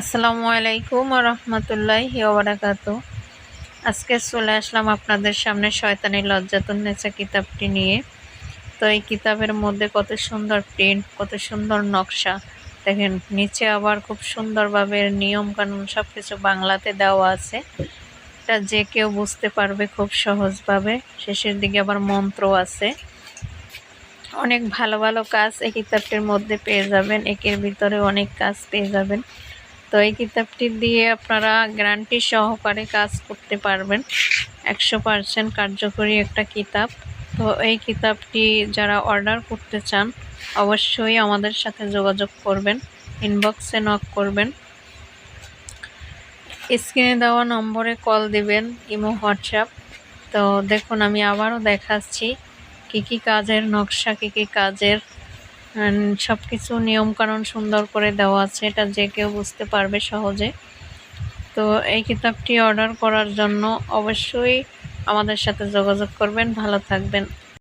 আসসালামু আলাইকুম রহমতুল্লাহি ওবরাকাত আজকে চলে আসলাম আপনাদের সামনে শয়তানি লজ্জাতুন্নেসা কিতাবটি নিয়ে। তো এই কিতাবের মধ্যে কত সুন্দর প্রিন্ট, কত সুন্দর নকশা। দেখেন, নিচে আবার খুব সুন্দরভাবে নিয়ম কানুন সব কিছু বাংলাতে দেওয়া আছে। এটা যে কেউ বুঝতে পারবে খুব সহজভাবে। শেষের দিকে আবার মন্ত্র আছে। অনেক ভালো ভালো কাজ এই কিতাবটির মধ্যে পেয়ে যাবেন। একের ভিতরে অনেক কাজ পেয়ে যাবেন। তো এই কিতাবটি দিয়ে আপনারা গ্যারান্টি সহকারে কাজ করতে পারবেন। একশো পারসেন্ট কার্যকরী একটা কিতাব। তো এই কিতাবটি যারা অর্ডার করতে চান, অবশ্যই আমাদের সাথে যোগাযোগ করবেন ইনবক্সে নক করবেন। স্ক্রিনে দেওয়া নম্বরে কল দিবেন, ইমো, হোয়াটসঅ্যাপ। তো দেখুন, আমি আবারও দেখাচ্ছি কী কী কাজের, নকশা কী কী কাজের। সব কিছু নিয়মকানুন সুন্দর করে দেওয়া আছে, এটা যে কেউ বুঝতে পারবে সহজে। তো এই কিতাবটি অর্ডার করার জন্য অবশ্যই আমাদের সাথে যোগাযোগ করবেন, ভালো থাকবেন।